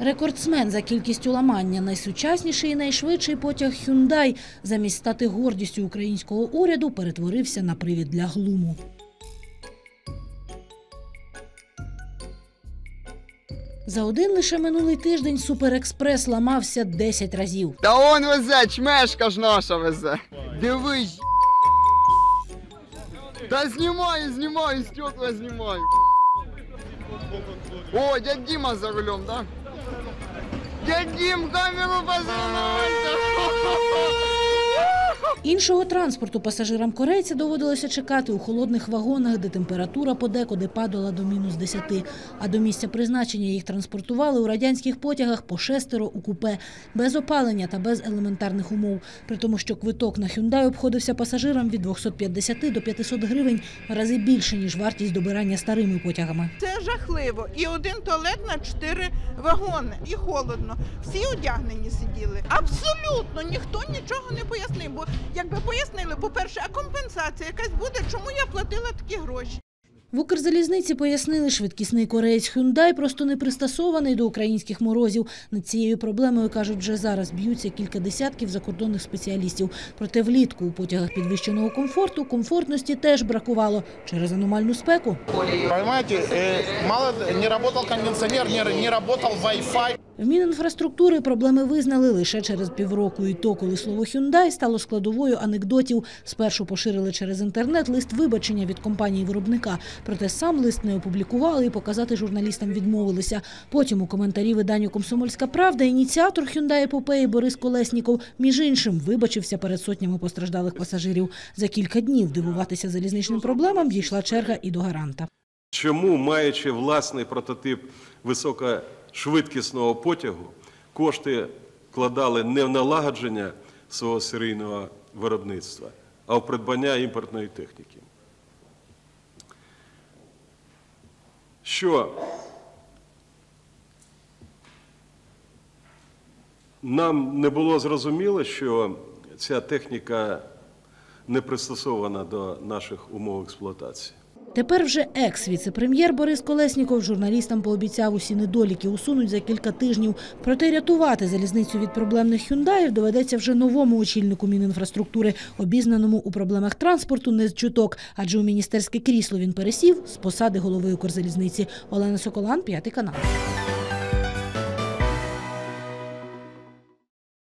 Рекордсмен за кількістю ламання, найсучасніший і найшвидший потяг Hyundai замість стати гордістю українського уряду перетворився на привід для глуму. За один лише минулий тиждень Суперекспрес ламався 10 разів. Та он везе, чмешка ж наша везе. Дивись. Та знімаю, знімаю, стекла знімаю. О, дядь Дима за рулем, да? Дядь Дим, камеру позвонился. Іншого транспорту пасажирам корейця доводилося чекати у холодних вагонах, де температура подекуди падала до мінус 10. А до місця призначення їх транспортували у радянських потягах по шестеро у купе, без опалення та без елементарних умов. При тому, що квиток на Hyundai обходився пасажирам від 250 до 500 гривень, рази більше, ніж вартість добирання старими потягами. Це жахливо. І один туалет на чотири вагони. І холодно. Всі одягнені сиділи. Абсолютно ніхто нічого не пояснив. Якби пояснили, по-перше, а компенсація якась буде, чому я платила такі гроші? В Укрзалізниці пояснили, швидкісний кореєць Hyundai просто не пристосований до українських морозів. Над цією проблемою, кажуть, вже зараз б'ються кілька десятків закордонних спеціалістів. Проте влітку у потягах підвищеного комфорту комфортності теж бракувало через аномальну спеку. Понимаете, э, мало не работал кондиционер, не, работал Wi-Fi. В Мінінфраструктури проблеми визнали лише через півроку. І то, коли слово «Хюндай» стало складовою анекдотів. Спершу поширили через інтернет лист вибачення від компанії-виробника. Проте сам лист не опублікували і показати журналістам відмовилися. Потім у коментарі виданню «Комсомольська правда» ініціатор «Хюндай» епопеї Борис Колесніков, між іншим, вибачився перед сотнями постраждалих пасажирів. За кілька днів дивуватися залізничним проблемам дійшла черга і до гаранта. Чому, маючи власний прототип високошвидкісного потягу, кошти вкладали не в налагодження свого серійного виробництва, а в придбання імпортної техніки? Що нам не було зрозуміло, що ця техніка не пристосована до наших умов експлуатації. Тепер вже екс-віце-прем'єр Борис Колесніков журналістам пообіцяв усі недоліки усунуть за кілька тижнів. Проте рятувати залізницю від проблемних хюндаїв доведеться вже новому очільнику Мінінфраструктури, обізнаному у проблемах транспорту не з чуток, адже у міністерське крісло він пересів з посади голови Укрзалізниці. Олена Соколан, п'ятий канал.